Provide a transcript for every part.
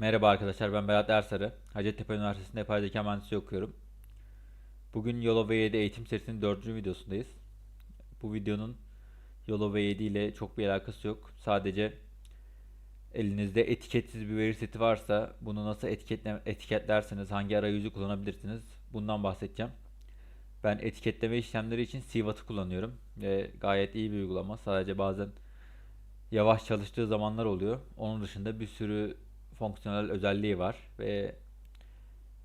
Merhaba arkadaşlar ben Berat Ersarı. Hacettepe Üniversitesi'nde yapay zeka mühendisliği okuyorum. Bugün Yolo V7 eğitim serisinin dördüncü videosundayız. Bu videonun Yolo V7 ile çok bir alakası yok. Sadece elinizde etiketsiz bir veri seti varsa bunu nasıl etiketle etiketlersiniz, hangi arayüzü kullanabilirsiniz bundan bahsedeceğim. Ben etiketleme işlemleri için Sivat'ı kullanıyorum ve gayet iyi bir uygulama. Sadece bazen yavaş çalıştığı zamanlar oluyor. Onun dışında bir sürü fonksiyonel özelliği var ve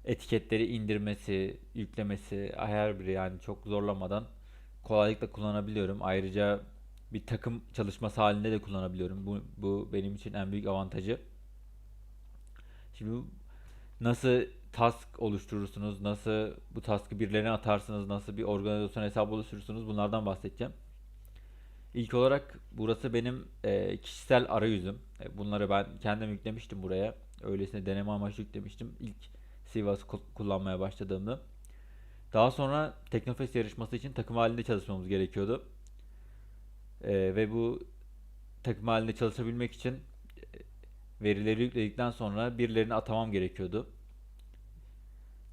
etiketleri indirmesi, yüklemesi her biri yani çok zorlamadan kolaylıkla kullanabiliyorum. Ayrıca bir takım çalışması halinde de kullanabiliyorum. Bu, bu benim için en büyük avantajı. Şimdi nasıl task oluşturursunuz, nasıl bu task'ı birilerine atarsınız, nasıl bir organizasyon hesabı oluşturursunuz bunlardan bahsedeceğim. İlk olarak burası benim e, kişisel arayüzüm. E, bunları ben kendim yüklemiştim buraya. Öylesine deneme amaçlı yüklemiştim ilk Sivas ku- kullanmaya başladığımda. Daha sonra Teknofest yarışması için takım halinde çalışmamız gerekiyordu. E, ve bu takım halinde çalışabilmek için e, verileri yükledikten sonra birilerini atamam gerekiyordu.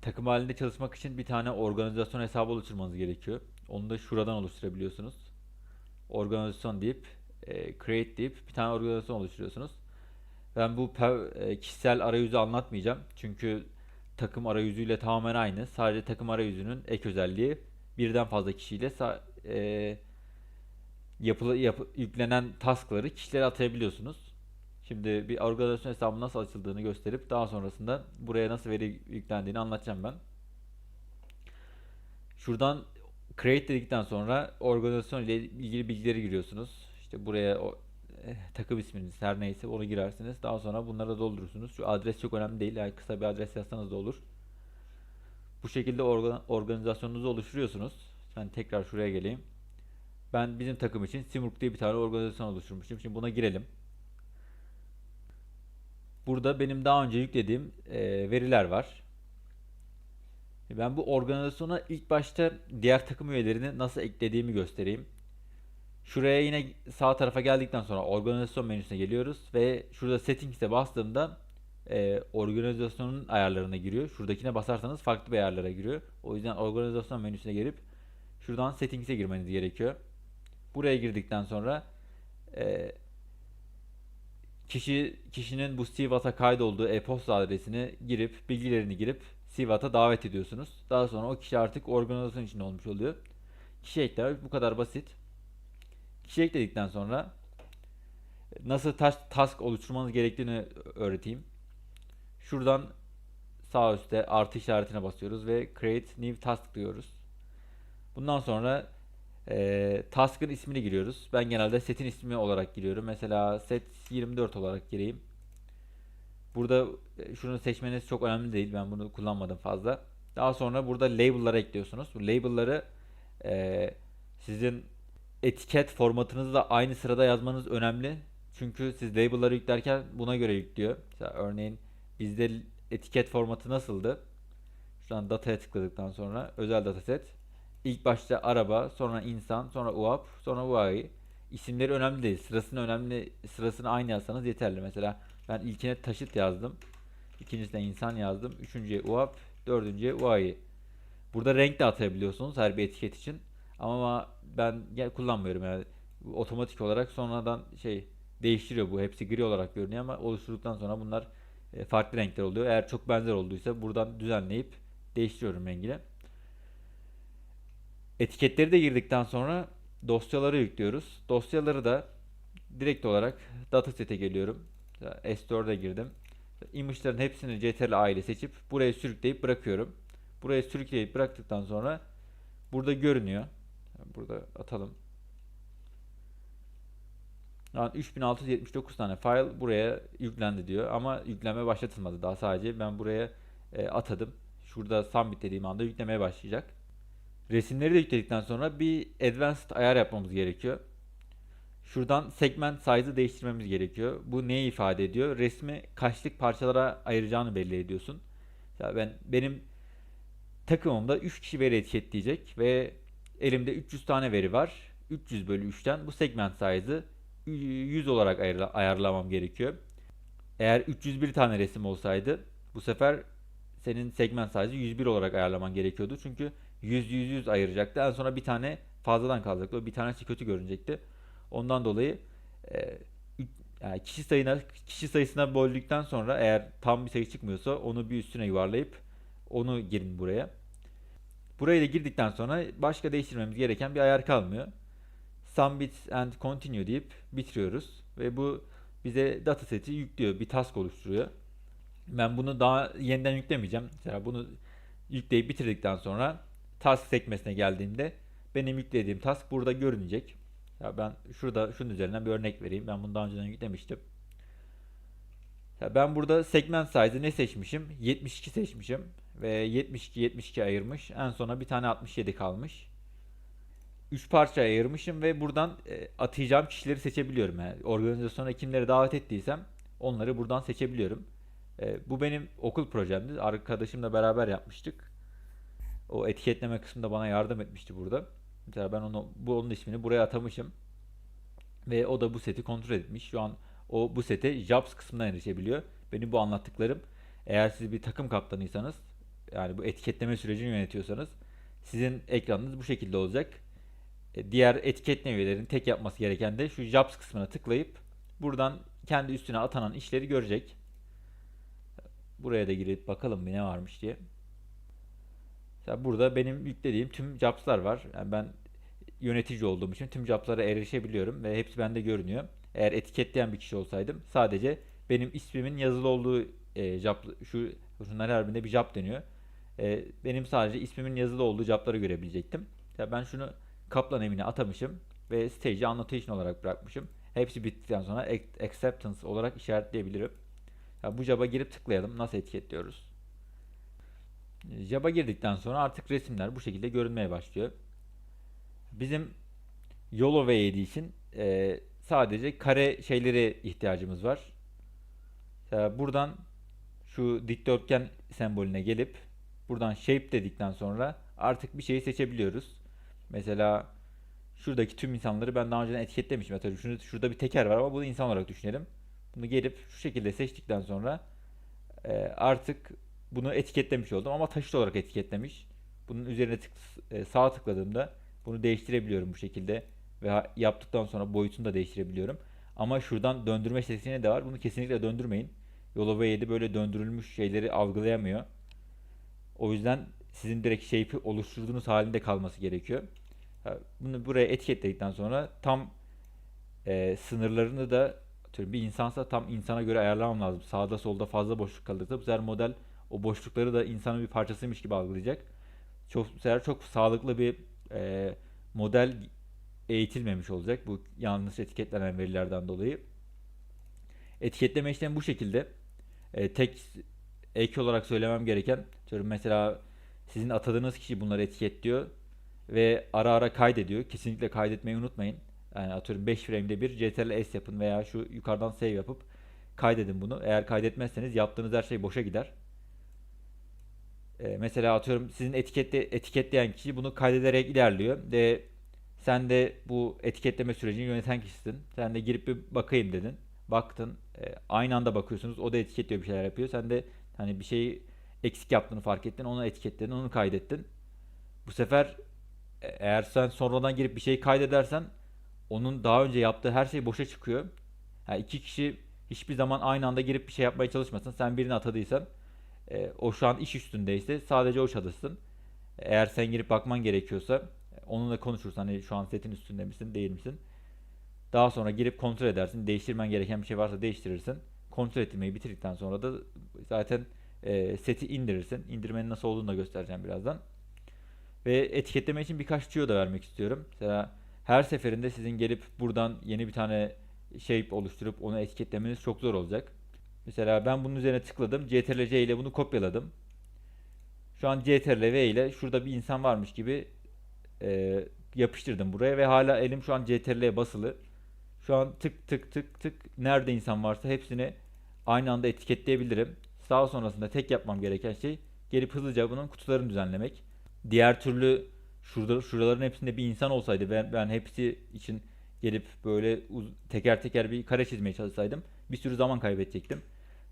Takım halinde çalışmak için bir tane organizasyon hesabı oluşturmanız gerekiyor. Onu da şuradan oluşturabiliyorsunuz organizasyon deyip e, create deyip bir tane organizasyon oluşturuyorsunuz. Ben bu e, kişisel arayüzü anlatmayacağım. Çünkü takım arayüzüyle tamamen aynı. Sadece takım arayüzünün ek özelliği birden fazla kişiyle e, yapılı yapı- yüklenen taskları kişilere atayabiliyorsunuz. Şimdi bir organizasyon hesabı nasıl açıldığını gösterip daha sonrasında buraya nasıl veri yüklendiğini anlatacağım ben. Şuradan create dedikten sonra organizasyon ile ilgili bilgileri giriyorsunuz. İşte buraya o eh, takım isminiz her neyse onu girersiniz. Daha sonra bunları da doldurursunuz. Şu adres çok önemli değil. Yani kısa bir adres yazsanız da olur. Bu şekilde organ- organizasyonunuzu oluşturuyorsunuz. Ben tekrar şuraya geleyim. Ben bizim takım için Simurg diye bir tane organizasyon oluşturmuşum. Şimdi buna girelim. Burada benim daha önce yüklediğim eh, veriler var. Ben bu organizasyona ilk başta diğer takım üyelerini nasıl eklediğimi göstereyim. Şuraya yine sağ tarafa geldikten sonra organizasyon menüsüne geliyoruz ve şurada settings'e bastığımda e, organizasyonun ayarlarına giriyor. Şuradakine basarsanız farklı bir ayarlara giriyor. O yüzden organizasyon menüsüne gelip şuradan settings'e girmeniz gerekiyor. Buraya girdikten sonra e, kişi kişinin bu Sivat'a kaydolduğu e-posta adresini girip bilgilerini girip Sivat'a davet ediyorsunuz. Daha sonra o kişi artık organizasyon içinde olmuş oluyor. Kişi eklemek bu kadar basit. Kişi ekledikten sonra nasıl task, task oluşturmanız gerektiğini öğreteyim. Şuradan sağ üstte artı işaretine basıyoruz ve create new task diyoruz. Bundan sonra e, task'ın ismini giriyoruz. Ben genelde setin ismi olarak giriyorum. Mesela set 24 olarak gireyim. Burada e, şunu seçmeniz çok önemli değil. Ben bunu kullanmadım fazla. Daha sonra burada label'ları ekliyorsunuz. Bu label'ları e, sizin etiket formatınızla aynı sırada yazmanız önemli. Çünkü siz label'ları yüklerken buna göre yüklüyor. Mesela örneğin bizde etiket formatı nasıldı? Şuradan dataya tıkladıktan sonra özel dataset. İlk başta araba, sonra insan, sonra UAP, sonra UAI. İsimleri önemli değil. Sırasını önemli, sırasını aynı yazsanız yeterli. Mesela ben ilkine taşıt yazdım. İkincisine insan yazdım. Üçüncüye UAP, dördüncüye UAI. Burada renk de atayabiliyorsunuz her bir etiket için. Ama ben kullanmıyorum yani. Otomatik olarak sonradan şey değiştiriyor bu. Hepsi gri olarak görünüyor ama oluşturduktan sonra bunlar e, farklı renkler oluyor. Eğer çok benzer olduysa buradan düzenleyip değiştiriyorum rengini. Etiketleri de girdikten sonra dosyaları yüklüyoruz. Dosyaları da direkt olarak dataset'e geliyorum. Mesela S4'e girdim. Image'ların hepsini CTRL A ile seçip buraya sürükleyip bırakıyorum. Buraya sürükleyip bıraktıktan sonra burada görünüyor. Burada atalım. Yani 3679 tane file buraya yüklendi diyor ama yükleme başlatılmadı daha sadece ben buraya e, atadım. Şurada submit dediğim anda yüklemeye başlayacak. Resimleri de yükledikten sonra bir advanced ayar yapmamız gerekiyor. Şuradan segment size'ı değiştirmemiz gerekiyor. Bu neyi ifade ediyor? Resmi kaçlık parçalara ayıracağını belli ediyorsun. Mesela ben benim takımımda 3 kişi veri etiketleyecek ve elimde 300 tane veri var. 300 bölü 3'ten bu segment size'ı 100 olarak ayarla- ayarlamam gerekiyor. Eğer 301 tane resim olsaydı bu sefer senin segment size'ı 101 olarak ayarlaman gerekiyordu. Çünkü 100 100 100 ayıracaktı. En sonra bir tane fazladan kalacaktı. O bir tanesi kötü görünecekti. Ondan dolayı e, yani kişi sayına kişi sayısına böldükten sonra eğer tam bir sayı çıkmıyorsa onu bir üstüne yuvarlayıp onu girin buraya. Burayı da girdikten sonra başka değiştirmemiz gereken bir ayar kalmıyor. Submit and continue deyip bitiriyoruz ve bu bize dataseti yüklüyor, bir task oluşturuyor. Ben bunu daha yeniden yüklemeyeceğim. Mesela bunu yükleyip bitirdikten sonra task sekmesine geldiğimde benim yüklediğim task burada görünecek. Ya ben şurada şunun üzerinden bir örnek vereyim. Ben bunu daha önceden yüklemiştim. Ya ben burada segment size'ı ne seçmişim? 72 seçmişim ve 72 72 ayırmış. En sona bir tane 67 kalmış. 3 parça ayırmışım ve buradan e, atayacağım kişileri seçebiliyorum. Yani organizasyona kimleri davet ettiysem onları buradan seçebiliyorum. E, bu benim okul projemdi. Arkadaşımla beraber yapmıştık. O etiketleme kısmında bana yardım etmişti burada. Mesela ben onu bu onun ismini buraya atamışım. Ve o da bu seti kontrol etmiş. Şu an o bu sete Jobs kısmından erişebiliyor. Benim bu anlattıklarım eğer siz bir takım kaptanıysanız yani bu etiketleme sürecini yönetiyorsanız sizin ekranınız bu şekilde olacak. E, Diğer etiketleme üyelerin tek yapması gereken de şu Jobs kısmına tıklayıp buradan kendi üstüne atanan işleri görecek. Buraya da girip bakalım bir ne varmış diye. Mesela burada benim yüklediğim tüm jobs'lar var. Yani ben yönetici olduğum için tüm jobs'lara erişebiliyorum ve hepsi bende görünüyor. Eğer etiketleyen bir kişi olsaydım sadece benim ismimin yazılı olduğu e, job, şu şunlar harbinde bir job deniyor. E, benim sadece ismimin yazılı olduğu job'ları görebilecektim. Ya ben şunu Kaplan emine atamışım ve stage'i annotation olarak bırakmışım. Hepsi bittikten sonra ac- acceptance olarak işaretleyebilirim. Ya bu job'a girip tıklayalım. Nasıl etiketliyoruz? Job'a girdikten sonra artık resimler bu şekilde görünmeye başlıyor. Bizim YOLO V7 için e, sadece kare şeylere ihtiyacımız var. Mesela buradan şu dikdörtgen sembolüne gelip buradan shape dedikten sonra artık bir şeyi seçebiliyoruz. Mesela şuradaki tüm insanları ben daha önceden etiketlemişim. Mesela şunu, şurada bir teker var ama bunu insan olarak düşünelim. Bunu gelip şu şekilde seçtikten sonra e, artık bunu etiketlemiş oldum ama taşıt olarak etiketlemiş. Bunun üzerine tık, e, sağ tıkladığımda bunu değiştirebiliyorum bu şekilde ve yaptıktan sonra boyutunu da değiştirebiliyorum. Ama şuradan döndürme seçeneği de var. Bunu kesinlikle döndürmeyin. Yolo V7 böyle döndürülmüş şeyleri algılayamıyor. O yüzden sizin direkt shape'i oluşturduğunuz halinde kalması gerekiyor. Bunu buraya etiketledikten sonra tam e, sınırlarını da atıyorum bir insansa tam insana göre ayarlamam lazım. Sağda solda fazla boşluk kalırsa bu sefer model o boşlukları da insanın bir parçasıymış gibi algılayacak. Çok bu sefer çok sağlıklı bir e, model eğitilmemiş olacak bu yanlış etiketlenen verilerden dolayı. Etiketleme işlemi bu şekilde. E, tek ek olarak söylemem gereken mesela sizin atadığınız kişi bunları etiketliyor ve ara ara kaydediyor. Kesinlikle kaydetmeyi unutmayın. Yani atıyorum 5 frame'de bir CTRL S yapın veya şu yukarıdan save yapıp kaydedin bunu. Eğer kaydetmezseniz yaptığınız her şey boşa gider. Ee, mesela atıyorum sizin etiketle, etiketleyen kişi bunu kaydederek ilerliyor ve sen de bu etiketleme sürecini yöneten kişisin. Sen de girip bir bakayım dedin. Baktın. e, aynı anda bakıyorsunuz. O da etiketliyor bir şeyler yapıyor. Sen de hani bir şeyi eksik yaptığını fark ettin. Onu etiketledin. Onu kaydettin. Bu sefer e, eğer sen sonradan girip bir şeyi kaydedersen onun daha önce yaptığı her şey boşa çıkıyor. Yani iki kişi hiçbir zaman aynı anda girip bir şey yapmaya çalışmasın. Sen birini atadıysan e, o şu an iş üstündeyse sadece o çalışsın. Eğer sen girip bakman gerekiyorsa onunla konuşursan hani şu an setin üstünde misin değil misin? Daha sonra girip kontrol edersin. Değiştirmen gereken bir şey varsa değiştirirsin. Kontrol ettirmeyi bitirdikten sonra da zaten e, seti indirirsin. İndirmenin nasıl olduğunu da göstereceğim birazdan. Ve etiketleme için birkaç tüyo da vermek istiyorum. Mesela her seferinde sizin gelip buradan yeni bir tane shape oluşturup onu etiketlemeniz çok zor olacak. Mesela ben bunun üzerine tıkladım. CTRL-C ile bunu kopyaladım. Şu an CTRL-V ile şurada bir insan varmış gibi e, yapıştırdım buraya ve hala elim şu an CTRL'ye basılı. Şu an tık tık tık tık nerede insan varsa hepsini aynı anda etiketleyebilirim. Daha sonrasında tek yapmam gereken şey gelip hızlıca bunun kutularını düzenlemek. Diğer türlü şurada şuraların hepsinde bir insan olsaydı ben ben hepsi için gelip böyle uz- teker teker bir kare çizmeye çalışsaydım bir sürü zaman kaybedecektim.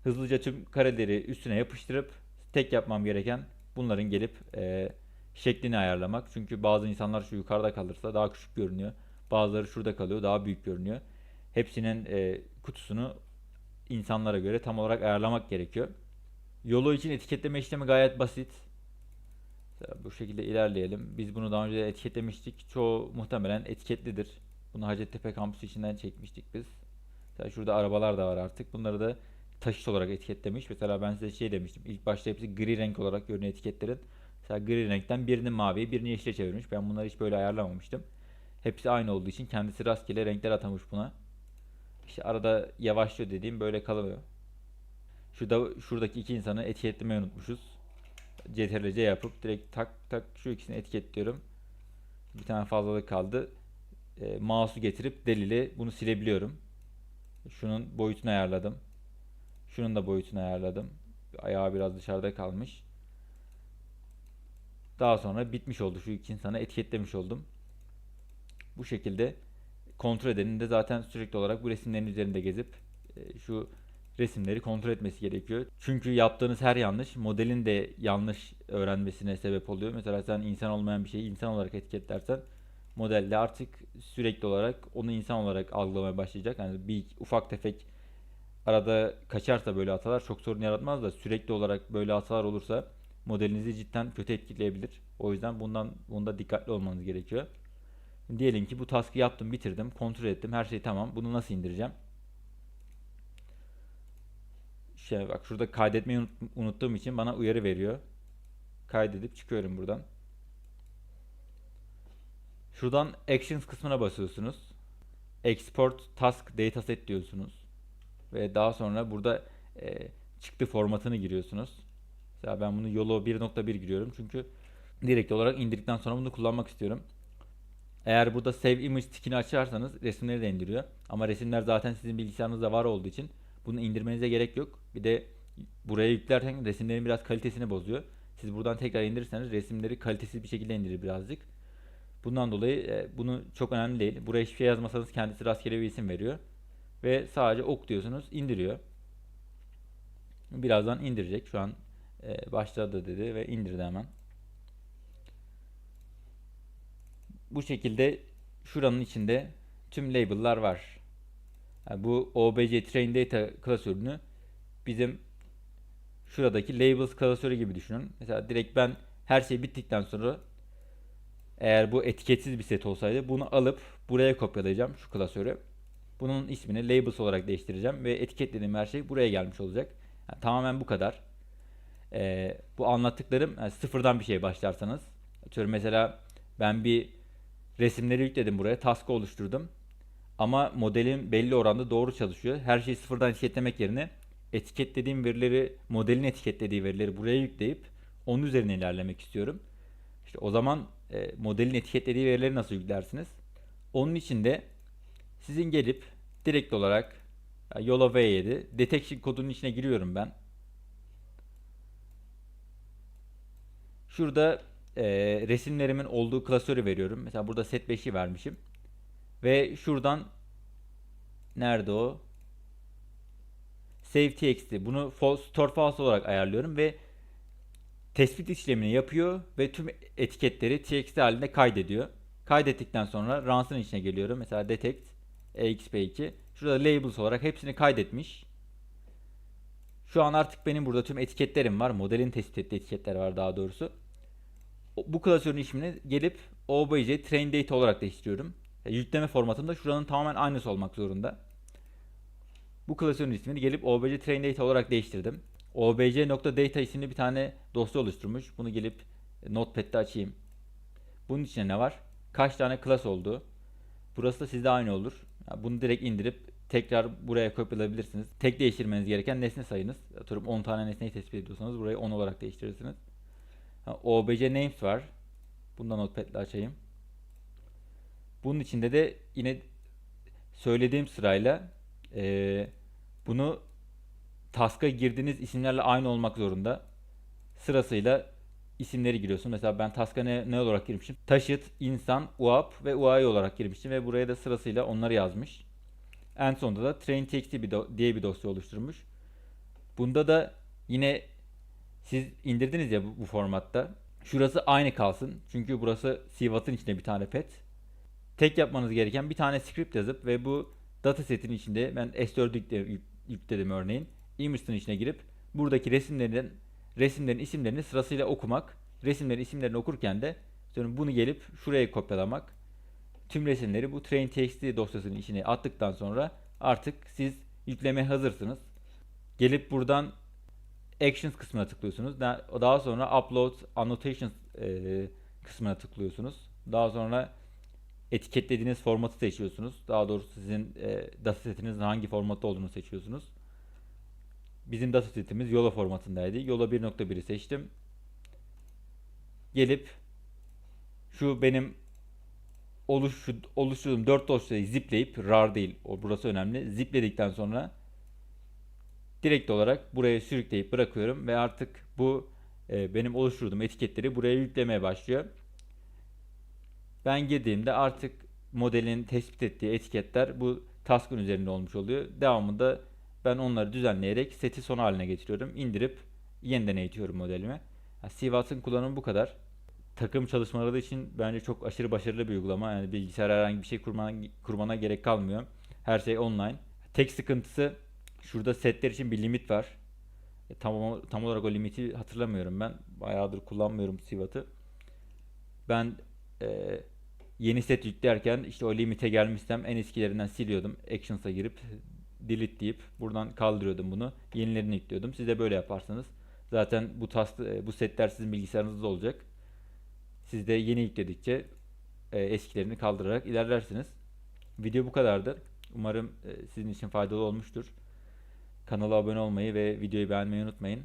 hızlıca tüm kareleri üstüne yapıştırıp tek yapmam gereken bunların gelip e, şeklini ayarlamak. Çünkü bazı insanlar şu yukarıda kalırsa daha küçük görünüyor. Bazıları şurada kalıyor daha büyük görünüyor. Hepsinin e, kutusunu insanlara göre tam olarak ayarlamak gerekiyor. Yolu için etiketleme işlemi gayet basit. Bu şekilde ilerleyelim. Biz bunu daha önce etiketlemiştik. Çoğu muhtemelen etiketlidir. Bunu Hacettepe kampüsü içinden çekmiştik biz. Mesela şurada arabalar da var artık. Bunları da taşıt olarak etiketlemiş. Mesela ben size şey demiştim. İlk başta hepsi gri renk olarak görünüyor etiketlerin. Mesela gri renkten birini maviye birini yeşile çevirmiş. Ben bunları hiç böyle ayarlamamıştım. Hepsi aynı olduğu için kendisi rastgele renkler atamış buna. İşte arada yavaşlıyor dediğim böyle kalıyor. Şurada şuradaki iki insanı etiketlemeyi unutmuşuz. CTRL-C yapıp direkt tak tak şu ikisini etiketliyorum. Bir tane fazlalık kaldı. E, mouse'u getirip delili bunu silebiliyorum. Şunun boyutunu ayarladım. Şunun da boyutunu ayarladım. Ayağı biraz dışarıda kalmış. Daha sonra bitmiş oldu. Şu iki insanı etiketlemiş oldum. Bu şekilde kontrol edenin de zaten sürekli olarak bu resimlerin üzerinde gezip e, şu resimleri kontrol etmesi gerekiyor. Çünkü yaptığınız her yanlış modelin de yanlış öğrenmesine sebep oluyor. Mesela sen insan olmayan bir şeyi insan olarak etiketlersen modelde artık sürekli olarak onu insan olarak algılamaya başlayacak. Yani bir ufak tefek arada kaçarsa böyle hatalar çok sorun yaratmaz da sürekli olarak böyle hatalar olursa modelinizi cidden kötü etkileyebilir. O yüzden bundan bunda dikkatli olmanız gerekiyor. Diyelim ki bu task'ı yaptım, bitirdim, kontrol ettim. Her şey tamam. Bunu nasıl indireceğim? Şey bak şurada kaydetmeyi unuttuğum için bana uyarı veriyor. Kaydedip çıkıyorum buradan. Şuradan Actions kısmına basıyorsunuz. Export Task Dataset diyorsunuz. Ve daha sonra burada e, çıktı formatını giriyorsunuz. Mesela ben bunu YOLO 1.1 giriyorum çünkü direkt olarak indirdikten sonra bunu kullanmak istiyorum. Eğer burada Save Image tikini açarsanız resimleri de indiriyor. Ama resimler zaten sizin bilgisayarınızda var olduğu için bunu indirmenize gerek yok. Bir de buraya yüklerken resimlerin biraz kalitesini bozuyor. Siz buradan tekrar indirirseniz resimleri kalitesiz bir şekilde indirir birazcık. Bundan dolayı e, bunu çok önemli değil. Buraya hiçbir şey yazmasanız kendisi rastgele bir isim veriyor. Ve sadece ok diyorsunuz indiriyor. Birazdan indirecek. Şu an e, başladı dedi ve indirdi hemen. Bu şekilde şuranın içinde tüm label'lar var. Yani bu obj train data klasörünü bizim şuradaki labels klasörü gibi düşünün. Mesela direkt ben her şey bittikten sonra eğer bu etiketsiz bir set olsaydı bunu alıp buraya kopyalayacağım şu klasörü. Bunun ismini labels olarak değiştireceğim ve etiketlediğim her şey buraya gelmiş olacak. Yani tamamen bu kadar. Ee, bu anlattıklarım yani sıfırdan bir şey başlarsanız. Atıyorum mesela ben bir resimleri yükledim buraya. Task oluşturdum. Ama modelim belli oranda doğru çalışıyor. Her şeyi sıfırdan etiketlemek yerine etiketlediğim verileri, modelin etiketlediği verileri buraya yükleyip onun üzerine ilerlemek istiyorum. İşte o zaman e, modelin etiketlediği verileri nasıl yüklersiniz? Onun için de sizin gelip direkt olarak Yola V7 detection kodunun içine giriyorum ben. Şurada e, resimlerimin olduğu klasörü veriyorum. Mesela burada set 5'i vermişim. Ve şuradan nerede o? Save txt. Bunu false, store false olarak ayarlıyorum ve tespit işlemini yapıyor ve tüm etiketleri txt halinde kaydediyor. Kaydettikten sonra runs'ın içine geliyorum. Mesela detect exp2. Şurada labels olarak hepsini kaydetmiş. Şu an artık benim burada tüm etiketlerim var. Modelin tespit ettiği etiketler var daha doğrusu. Bu klasörün ismini gelip obj train data olarak değiştiriyorum. Yani yükleme formatında şuranın tamamen aynısı olmak zorunda. Bu klasörün ismini gelip obj train data olarak değiştirdim. obj.data isimli bir tane dosya oluşturmuş. Bunu gelip notepad'de açayım. Bunun içine ne var? Kaç tane class oldu? Burası da sizde aynı olur. Bunu direkt indirip tekrar buraya kopyalayabilirsiniz. Tek değiştirmeniz gereken nesne sayınız. Atıyorum 10 tane nesneyi tespit ediyorsanız burayı 10 olarak değiştirirsiniz. Obj names var. Bundan notepad açayım. Bunun içinde de yine söylediğim sırayla e, bunu task'a girdiğiniz isimlerle aynı olmak zorunda. Sırasıyla isimleri giriyorsun. Mesela ben task'a ne, ne olarak girmişim? Taşıt, insan, UAP ve UAI olarak girmiştim ve buraya da sırasıyla onları yazmış. En sonunda da train.txt bir diye bir dosya oluşturmuş. Bunda da yine siz indirdiniz ya bu, bu formatta. Şurası aynı kalsın. Çünkü burası CWAT'ın içinde bir tane pet. Tek yapmanız gereken bir tane script yazıp ve bu datasetin içinde ben S4 yükle- yük- yükledim örneğin. Image'ın içine girip buradaki resimlerin resimlerin isimlerini sırasıyla okumak. Resimlerin isimlerini okurken de sonra bunu gelip şuraya kopyalamak. Tüm resimleri bu train.txt dosyasının içine attıktan sonra artık siz yüklemeye hazırsınız. Gelip buradan Actions kısmına tıklıyorsunuz. Da- Daha sonra Upload Annotations kısmına tıklıyorsunuz. Daha sonra etiketlediğiniz formatı seçiyorsunuz. Daha doğrusu sizin e, datasetinizin hangi formatta olduğunu seçiyorsunuz. Bizim datasetimiz Yola formatındaydı. Yola 1.1'i seçtim. Gelip şu benim oluşu, oluşturduğum 4 dosyayı zipleyip rar değil. O burası önemli. Zipledikten sonra direkt olarak buraya sürükleyip bırakıyorum ve artık bu e, benim oluşturduğum etiketleri buraya yüklemeye başlıyor. Ben girdiğimde artık modelin tespit ettiği etiketler bu task'ın üzerinde olmuş oluyor. Devamında ben onları düzenleyerek seti son haline getiriyorum. İndirip yeniden eğitiyorum modelime. Yani CWAT'ın kullanımı bu kadar. Takım çalışmaları için bence çok aşırı başarılı bir uygulama. Yani bilgisayara herhangi bir şey kurmana, kurmana gerek kalmıyor. Her şey online. Tek sıkıntısı şurada setler için bir limit var. E, Tam, tam olarak o limiti hatırlamıyorum ben. Bayağıdır kullanmıyorum CWAT'ı. Ben e, yeni set yüklerken işte o limite gelmişsem en eskilerinden siliyordum. Actions'a girip delete deyip buradan kaldırıyordum bunu. Yenilerini yüklüyordum. Siz de böyle yaparsanız zaten bu task, e, bu setler sizin bilgisayarınızda olacak. Siz de yeni yükledikçe e, eskilerini kaldırarak ilerlersiniz. Video bu kadardı. Umarım e, sizin için faydalı olmuştur. Kanala abone olmayı ve videoyu beğenmeyi unutmayın.